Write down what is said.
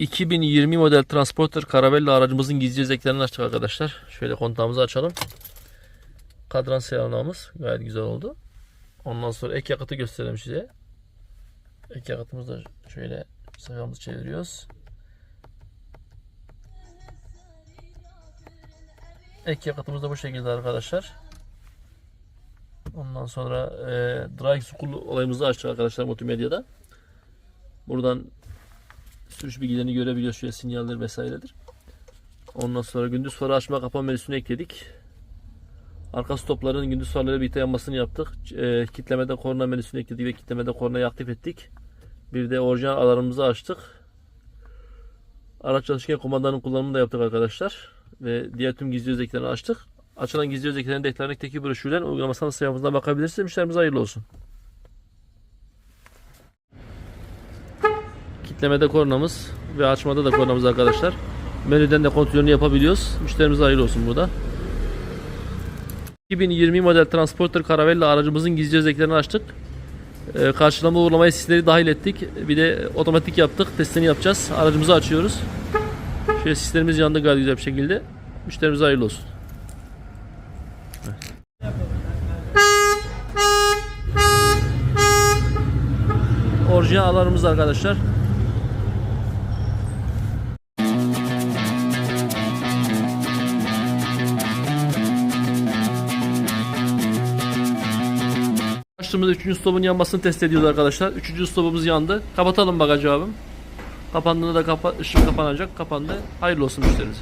2020 model Transporter Caravella aracımızın gizli özelliklerini açtık arkadaşlar. Şöyle kontağımızı açalım. Kadran seyanağımız gayet güzel oldu. Ondan sonra ek yakıtı gösterelim size. Ek yakıtımızı da şöyle sayfamızı çeviriyoruz. Ek yakıtımız da bu şekilde arkadaşlar. Ondan sonra e, Drive School olayımızı açtık arkadaşlar multimedyada. Buradan sürüş bilgilerini görebiliyoruz. Şöyle sinyaller vesairedir. Ondan sonra gündüz farı açma kapama menüsünü ekledik. Arka stopların gündüz farlarıyla birlikte yanmasını yaptık. E, kitlemede korna menüsünü ekledik ve kitlemede kornayı aktif ettik. Bir de orijinal alarmımızı açtık. Araç çalışırken kumandanın kullanımını da yaptık arkadaşlar. Ve diğer tüm gizli özelliklerini açtık. Açılan gizli özelliklerin detaylarındaki broşürden uygulamasının sayfamızdan bakabilirsiniz. Müşterimize hayırlı olsun. Kitlemede kornamız ve açmada da kornamız arkadaşlar. Menüden de kontrolünü yapabiliyoruz. Müşterimize hayırlı olsun burada. 2020 model Transporter Caravella aracımızın gizli özelliklerini açtık. Ee, karşılama uğurlamaya sisleri dahil ettik. Bir de otomatik yaptık. Testini yapacağız. Aracımızı açıyoruz. Şöyle sislerimiz yandı gayet güzel bir şekilde. Müşterimize hayırlı olsun. Orijinal alarmımız arkadaşlar. Açtığımızda 3. stopun yanmasını test ediyoruz arkadaşlar. 3. stopumuz yandı. Kapatalım bagajı abim. Kapandığında da kapa ışık kapanacak. Kapandı. Hayırlı olsun müşteriniz.